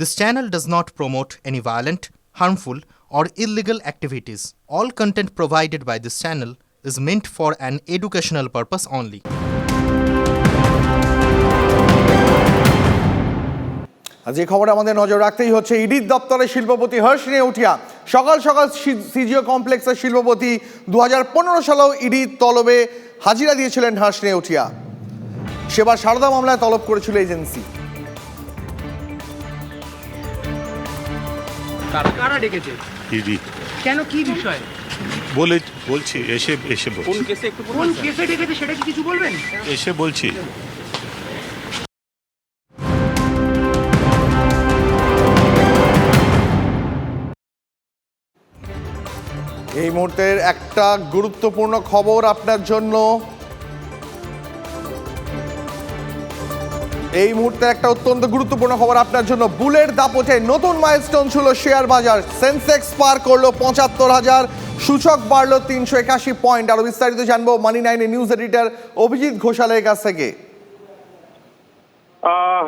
This channel does not promote any violent, harmful, or illegal activities. All content provided by this channel is meant for an educational purpose only. যে খবরে আমাদের নজর রাখতেই হচ্ছে ইডির দপ্তরে শিল্পপতি হর্ষ নিয়ে উঠিয়া সকাল সকাল সিজিও কমপ্লেক্সের শিল্পপতি দু হাজার পনেরো সালেও ইডির তলবে হাজিরা দিয়েছিলেন হর্ষ নিয়ে উঠিয়া সেবার সারদা মামলায় তলব করেছিল এজেন্সি কারা ডেকেছে? ইডি। কেন কি বিষয়? বলে বলছি এসে এসে কোন কেসে একটু কোন কেসে ডেকেছে সেটা কি কিছু বলবেন? এসে বলছি। এই মুহূর্তের একটা গুরুত্বপূর্ণ খবর আপনার জন্য। এই মুহূর্তে একটা অত্যন্ত গুরুত্বপূর্ণ খবর আপনার জন্য। বুলের দাপটে নতুন মাইলস্টোন ছিল শেয়ার বাজার। সেন্সেক্স পার করল পঁচাত্তর হাজার, সূচক বাড়লো তিনশো একাশি পয়েন্ট আরও বিস্তারিত জানব মানি নাইনে নিউজ এডিটর অভিজিৎ ঘোষালের কাছ থেকে।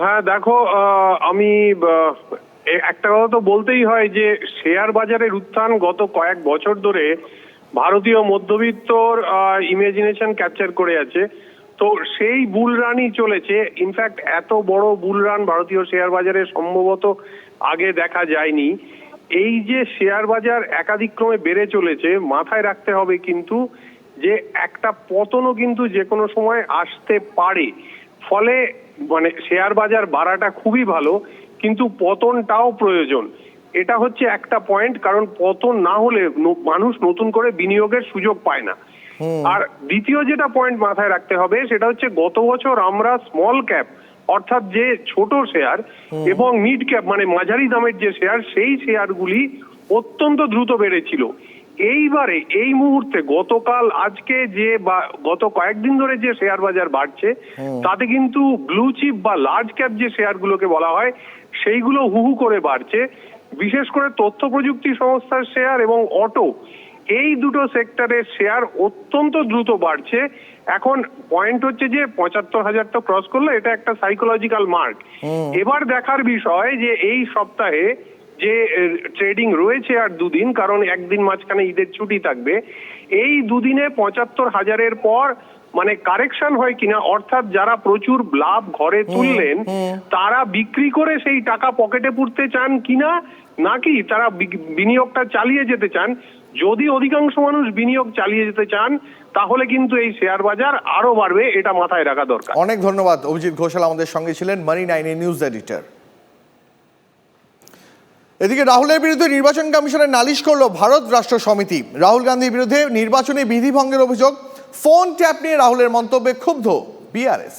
হ্যাঁ দেখো আমি একটা কথা তো বলতেই হয় যে শেয়ার বাজারের উত্থান গত কয়েক বছর ধরে ভারতীয় মধ্যবিত্তর ইমাজিনেশন ক্যাপচার করে আছে। তো সেই বুল রানই চলেছে। ইনফ্যাক্ট এত বড় বুল রান ভারতীয় শেয়ার বাজারে সম্ভবত আগে দেখা যায়নি। এই যে শেয়ার বাজার একাধিক্রমে বেড়ে চলেছে, মাথায় রাখতে হবে কিন্তু যে একটা পতনও কিন্তু যে কোনো সময় আসতে পারে। ফলে মানে শেয়ার বাজার বাড়াটা খুবই ভালো, কিন্তু পতনটাও প্রয়োজন। এটা হচ্ছে একটা পয়েন্ট কারণ পতন না হলে মানুষ নতুন করে বিনিয়োগের সুযোগ পায় না। আর দ্বিতীয় যেটা পয়েন্ট মাথায় রাখতে হবে সেটা হচ্ছে গত বছর আমরা স্মল ক্যাপ অর্থাৎ যে ছোট শেয়ার এবং মিড ক্যাপ মানে মাঝারি দামের যে শেয়ার সেই শেয়ারগুলি অত্যন্ত দ্রুত বেড়েছিল। এইবারে এই মুহূর্তে গতকাল আজকে যে বা গত কয়েকদিন ধরে যে শেয়ার বাজার বাড়ছে তাতে কিন্তু ব্লু চিপ বা লার্জ ক্যাপ যে শেয়ারগুলোকে বলা হয় সেইগুলো হুহু করে বাড়ছে। বিশেষ করে তথ্য প্রযুক্তি সংস্থার শেয়ার এবং অটো এই দুটো সেক্টরের শেয়ার অত্যন্ত দ্রুত বাড়ছে। এখন পয়েন্ট হচ্ছে যে পঁচাত্তর হাজার তো ক্রস করল এটা একটা সাইকোলজিক্যাল মার্ক এবার দেখার বিষয় যে এই সপ্তাহে যে ট্রেডিং রয়েছে আর দুদিন কারণ একদিন মাঝখানে ঈদের ছুটি থাকবে এই দুদিনে পঁচাত্তর হাজারের পর মানে কারেকশন হয় কিনা অর্থাৎ যারা প্রচুর লাভ ঘরে তুললেন তারা বিক্রি করে সেই টাকা পকেটে পুরতে চান কিনা নাকি তারা বিনিয়োগটা চালিয়ে যেতে চান? যদি অধিকাংশ মানুষ বিনিয়োগ চালিয়ে যেতে চান তাহলে কিন্তু এই শেয়ার বাজার আরও বাড়বে এটা মাথায় রাখা দরকার। অনেক ধন্যবাদ অভিজিৎ ঘোষাল আমাদের সঙ্গে ছিলেন মানি নাইনে নিউজ এডিটর। এদিকে রাহুলের বিরুদ্ধে নির্বাচন কমিশনের নালিশ করল ভারত রাষ্ট্র সমিতি। রাহুল গান্ধীর বিরুদ্ধে নির্বাচনী বিধিভঙ্গের অভিযোগ ফোন ট্যাপ নিয়ে রাহুলের মন্তব্যে ক্ষুব্ধ বিআরএস